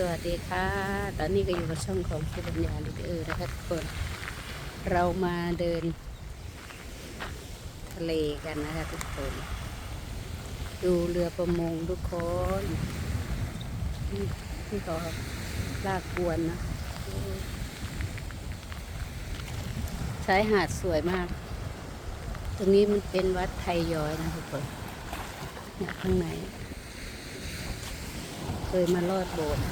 สวัสดีค่ะ ตอนนี้ก็อยู่กับช่องของสุบัญญาลิเออร์นะคะทุกคน เรามาเดิน ทะเลกันนะคะทุกคน ดูเรือประมงทุกคนนี่ที่เขาลากกวนนะชายหาดสวยมาก ตรงนี้มันเป็นวัดไทยย้อยนะทุกคนเนี่ยข้างใน ยมาลอดโบสถ์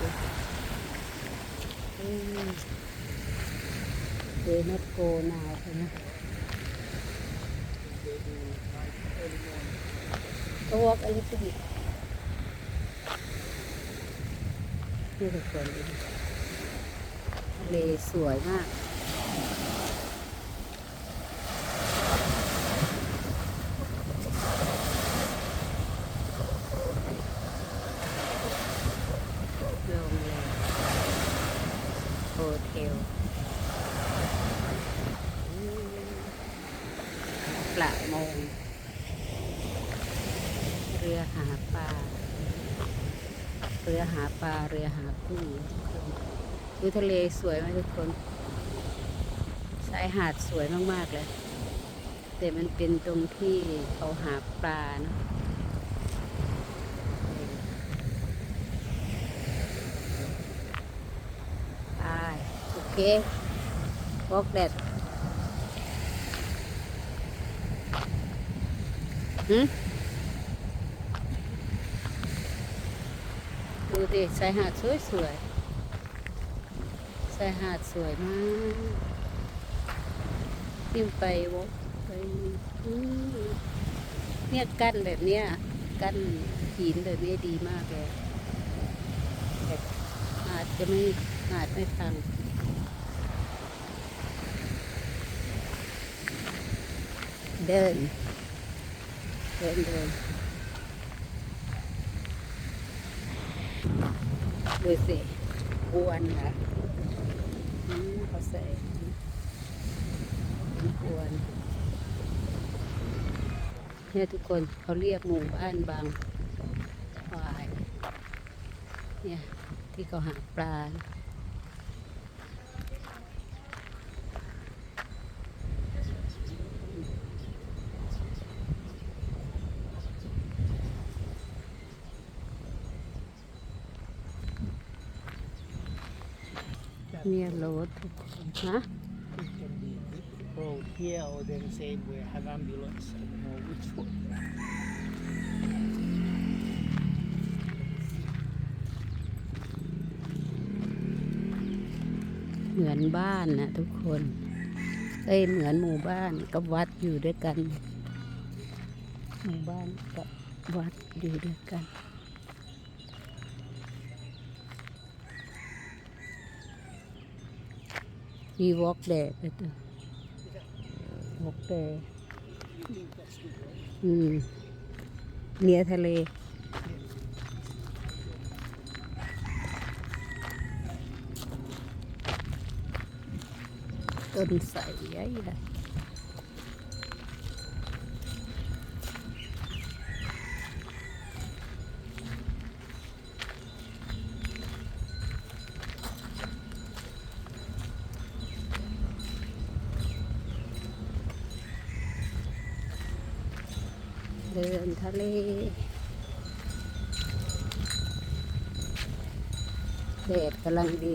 เดนอตโกนาวนะก็วอกอะไรสักนิดนี่ทุกคนทะเลสวยมาก โรงแรมโฮ เทลอืมประมง เรือหาปลา เรือหาปลา เรือหากุ้งดูทะเลสวยไหมทุกคน ชายหาดสวยมาก ๆ เลย แต่มันเป็นตรงที่เขาหาปลาเนอะไป โอเค walk that หืมดูดิชายหาดสวยสวยๆชายหาดสวยมากยิ่งไปวกไปอืมเนี่ยกั้นแบบเนี้ยกั้นหินแบบนี้ดีมากเลยแต่อาจจะไม่อาจไม่พัง เดิน เดินเดินดูสิอวนค่ะอืมเขาใส่อวนเนี่ยทุกคนเขาเรียกหมู่บ้านบางควายเนี่ยที่เขาหาปลา เนี่ยรถทุกคนฮะ It can be road here or then same way have ambulance. I don't know which one. เหมือนบ้านนะทุกคน เอ้ยเหมือนหมู่บ้านกับวัดอยู่ด้วยกัน หมู่บ้านกับวัดอยู่ด้วยกัน We walk there ไปตัว walk there อืมเนียทะเลต้นใสใหญ่ เดินทะเลแดดกำลังดี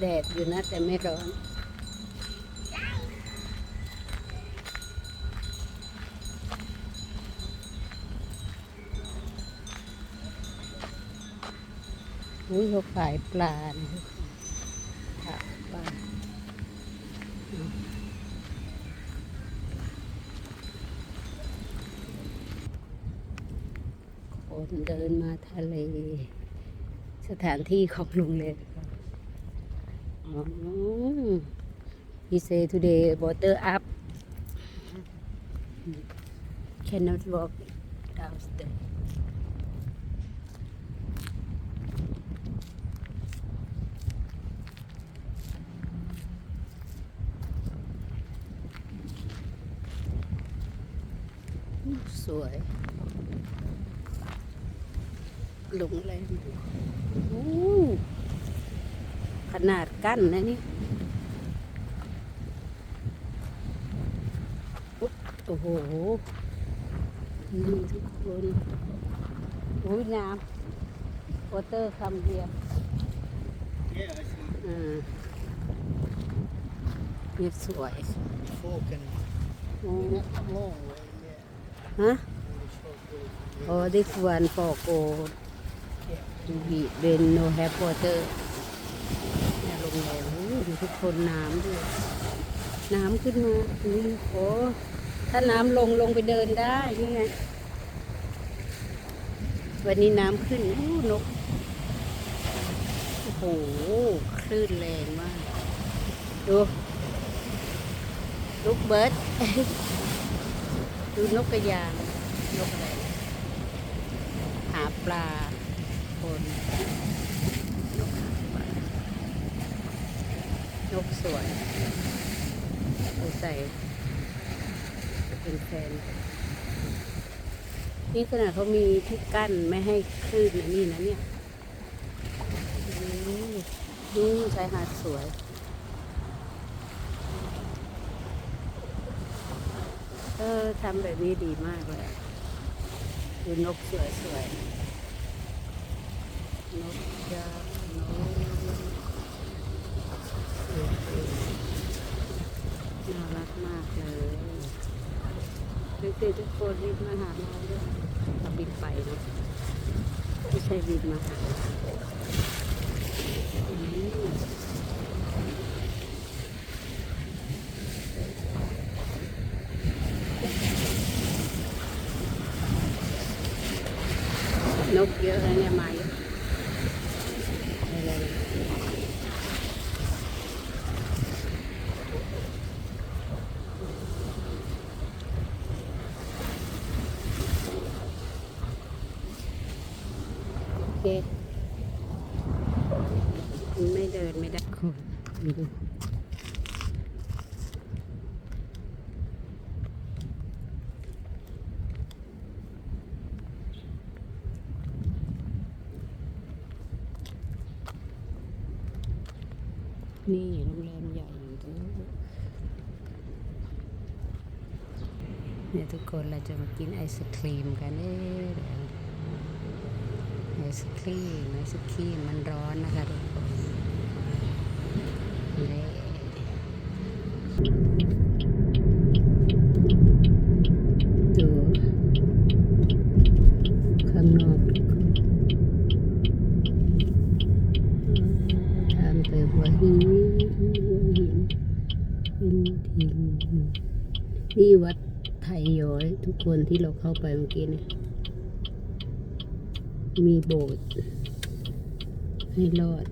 แดดอยู่นะแต่ไม่ร้อนอุ้ยเขาขายปลานะขายปลาอืม คนเดินมาทะเล สถานที่ของโรงแรมอ๋อ He say today water up cannot walk downstairs สวย โรงแรมโอ้ขนาดกั้นนะนี่อุ๊บโอ้โหนี่ทุกคนโอ้ยน้ำวอเตอร์คำเดียว Yeah, I see อ่าเนี่ยสวย folk and โอ้ not a long way, yeah. ฮะ Only short way from โอ้ here. this one for go Yeah. we when no have water เนี่ยโรงแรมโอ้ยดูทุกคนน้ำด้วยน้ำขึ้นมานี่โอ้ถ้าน้ำลงลงไปเดินได้นี่ไงวันนี้น้ำขึ้นอู้นกโอ้โหคลื่นแรงมาก ดูลูกเบิร์ดดูนกกระยางนกอะไรหาปลา คนนกหาปลานกสวยดูใส่เป็นแฟน นี่ขนาดเขามีที่กั้นไม่ให้คลื่นนะนี่นะเนี่ยนี่ดูชายหาดสวยเออทำแบบนี้ดีมากเลยดูนกสวยสวยๆ นกยางนกน่ารักมากเลยดูสิทุกคนรีบมาหาเราด้วยบินไปเนาะไม่ใช่บินมาหานกเยอะนะเนี่ยมาเยอะอะไรๆ คไม่เดินไม่ได้คนี่โรงแรมใหญ่อยู่ตรงนู้เนี่ยทุกคนเราจะมากินไอศครีมกันเอ๊ะ เดี๋ยวไอศครีมไอศครีมมันร้อนนะคะทุกคนเละดูข้างนอกทุกคนทางไปหัวหินหัวหินเป็นทินนี่วัดไทยย้อยทุกคนที่เราเข้าไปเมื่อกี้เนี่ย มีโบสถ์ให้รอด